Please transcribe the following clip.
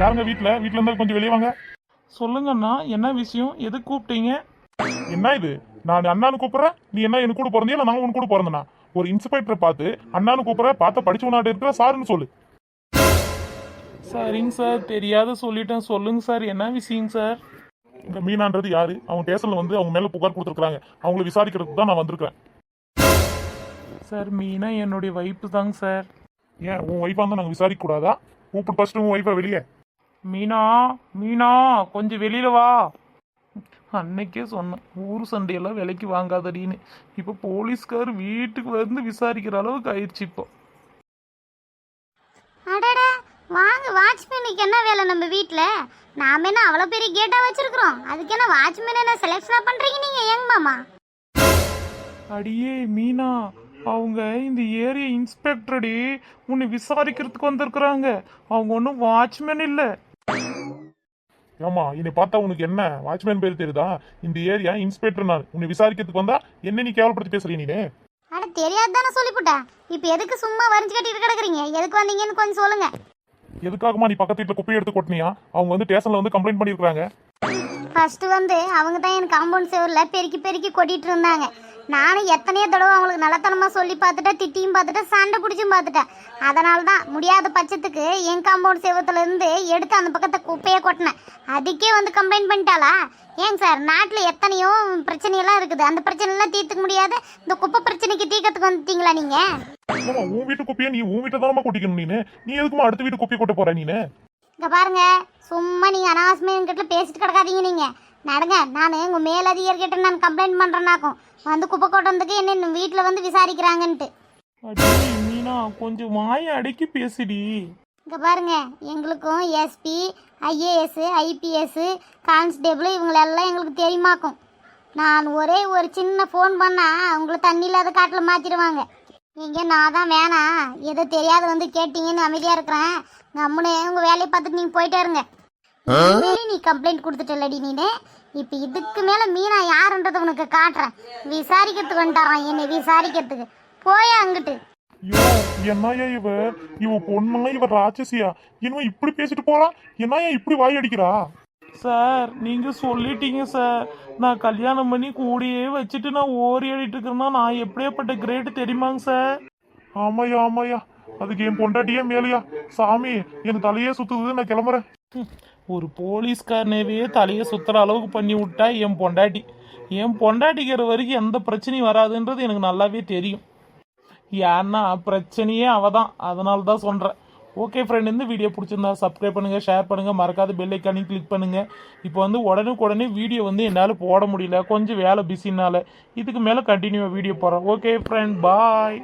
யாருங்க வீட்ல? வீட்ல இருந்தா கொஞ்சம் வெளியே வாங்க. சொல்லுங்கண்ணா என்ன விஷயம்? எது கூப்பிட்டீங்க? என்ன இது? நான் அண்ணான்னு கூப்பிடுறேன். நீ என்ன எனக்கு கூட பிறந்தியா? இல்ல நான் உன் கூட பிறந்தனா? ஒரு இன்ஸ்பெக்டரை பார்த்து அண்ணான்னு கூப்பிடுற பார்த்த படிச்சவனாட்ட இருக்கிற சாருன்னு சொல்லு. சரிங்க சார் தெரியாத சொல்லிட்டேன். சொல்லுங்க சார் என்ன விஷயங்க சார்? இந்த மீனான்றது யாரு? அவங்க ஸ்டேஷன்ல வந்து அவங்க மேல புகார் கொடுத்துருக்காங்க அவங்கள விசாரிக்கிறதுக்கு தான் நான் வந்திருக்கேன் சார் மீனா என்னுடைய வைப்பு தாங்க சார். ஏன் உன் ஒய்ஃபா இருந்தா நாங்க விசாரிக்க கூடாதா கூப்பிட்டு ஃபர்ஸ்ட் உன் ஒய்ஃபை வெளியே. மீனா மீனா கொஞ்சம் வெளியில வா. அன்னைக்கே சொன்னேன் ஊர் சண்டையெல்லாம் விலைக்கு வாங்காதடின்னு. இப்போ போலீஸ்கார் வீட்டுக்கு வந்து விசாரிக்கிற அளவுக்கு ஆயிடுச்சு இப்போ. அடடா வாங்க வாட்ச்மேனுக்கு என்ன வேலை நம்ம வீட்டில் நாம என்ன அவ்வளோ பெரிய கேட்டாக வச்சிருக்கிறோம்? அதுக்கு என்ன வாட்ச்மேன் என்ன செலெக்ஷனாக பண்ணுறீங்க நீங்கள் ஏங்க மாமா? அடியே மீனா அவங்க இந்த ஏரியா இன்ஸ்பெக்டரடி உன்னை விசாரிக்கிறதுக்கு வந்திருக்கிறாங்க. அவங்க ஒன்றும் வாட்ச்மேன் இல்லை. ஏமா என்னை பார்த்தா உனக்கு என்ன? வாட்ச்மேன் பேர் தெரியுதா இந்த ஏரியா இன்ஸ்பெக்டர் நான் உன்னை விசாரிக்கிறதுக்கு வந்தா என்ன நீ கேவலப்படுத்தி பேசுறீ நீ அட தெரியாது தானே சொல்லிவிட்டேன் இப்போ எதுக்கு சும்மா வரைஞ்சு கட்டிட்டு கிடக்குறீங்க? எதுக்கு வந்தீங்கன்னு கொஞ்சம் சொல்லுங்க. எதுக்காகமா நீ பக்கத்து வீட்டுல குப்பையை எடுத்து கொட்டினியா? அவங்க வந்து ஸ்டேஷன்ல வந்து கம்ப்ளைண்ட் பண்ணிருக்காங்க ஃபர்ஸ்ட் வந்து அவங்க தான் என் காம்பவுண்ட் செவரில் பெருக்கி பெருக்கி கொட்டிட்டு இருந்தாங்க. நானும் எத்தனையோ தடவை அவங்களுக்கு நல்லத்தனமா சொல்லி பார்த்துட்டேன் திட்டியும் பார்த்துட்டேன் சண்டை பிடிச்சும் பார்த்துட்டேன். அதனால தான் முடியாத பட்சத்துக்கு என் காம்பவுண்ட் செவத்துல இருந்து எடுத்து அந்த பக்கத்தை குப்பையை கொட்டினேன். அதுக்கே வந்து கம்ப்ளைண்ட் பண்ணிட்டாளா? ஏங்க சார் நாட்டில் எத்தனையோ பிரச்சனையெல்லாம் இருக்குது. அந்த பிரச்சனைலாம் தீர்த்துக்க முடியாது. இந்த குப்பை பிரச்சனைக்கு தீர்க்கறதுக்கு வந்துட்டீங்களா நீங்கள் உன் வீட்டு குப்பையை நீ உன் வீட்டை தானமா கொட்டிக்கணும் நீனு? நீ எதுக்குமா அடுத்த வீட்டு குப்பையை கொட்ட போற நீனு? இங்க பாருங்க சும்மா நீங்க அனாவசியமா என்கிட்ட பேசிட்டு கிடக்காதீங்க நீங்க. நடங்க நான் உங்க மேலதிகாரிகிட்ட நான் கம்ப்ளைண்ட் பண்றேனாக்கும். வந்து குப்பை கொட்டதுக்கு என்ன வீட்டுல வந்து விசாரிக்கிறாங்கன்ட்டு. மீனா கொஞ்சம் வாயை அடக்கி பேசுடி. இங்க பாருங்க எங்களுக்கும் எஸ்பி ஐஏஎஸ் ஐபிஎஸ் கான்ஸ்டேபிள் இவங்களெல்லாம் எங்களுக்கு தெரியுமாக்கும். நான் ஒரே ஒரு சின்ன ஃபோன் பண்ணா உங்களை தண்ணி இல்லாத காட்டில் மாற்றிடுவாங்க எங்க நான் தான் வேணாம் ஏதோ தெரியாத வந்து கேட்டீங்கன்னு அமைதியாக இருக்கிறேன். கம்முன்னு உங்கள் வேலையை பார்த்துட்டு நீங்கள் போயிட்டே இருங்க. நீ கம்ப்ளைண்ட் கொடுத்துட்டலடி நீனு. இப்போ இதுக்கு மேலே மீனா யாருன்றதை உனக்கு காட்டுறேன். விசாரிக்கிறதுக்கு வந்துட்டாரான் என்னை விசாரிக்கிறதுக்கு. போயா அங்கிட்டு. ஐயோ என்னய்யா இவ? இவ பொண்ணா இவ ராட்சசியா? இன்னும் இப்படி பேசிட்டு போறா? என்னய்யா இப்படி வாய் அடிக்கிறா? சார் நீங்க சொல்லிட்டீங்க சார். நான் கல்யாணம் பண்ணி கூடியே வச்சுட்டு நான் ஓரி ஆடிட்டு இருக்கிறேன்னா நான் எப்படியாப்பட்ட கிரேட் தெரியுமாங்க சார்? ஆமாய்யா ஆமாய்யா. அதுக்கு என் பொண்டாட்டியே மேலையா. சாமி என் தலையே சுத்துது நான் கிளம்புறேன். ஒரு போலீஸ்காரனவே தலையை சுத்துற அளவுக்கு பண்ணி விட்டா என் பொண்டாட்டி. என் பொண்டாட்டிக்கிற வரைக்கும் எந்த பிரச்சனையும் வராதுன்றது எனக்கு நல்லாவே தெரியும். ஏன்னா பிரச்சனையே அவள் தான் அதனால தான் சொல்கிறேன் ஓகே ஃப்ரெண்ட் இந்த வீடியோ பிடிச்சிருந்தா சப்ஸ்கிரைப் பண்ணுங்கள் ஷேர் பண்ணுங்கள் மறக்காத பெல் ஐக்கானையும் கிளிக் பண்ணுங்கள் இப்போ வந்து உடனுக்குடனே வீடியோ வந்து என்னால் போட முடியல. கொஞ்சம் வேலை பிஸினால இதுக்கு மேலே கண்டினியூவாக வீடியோ போடுறேன் ஓகே ஃப்ரெண்ட் பாய்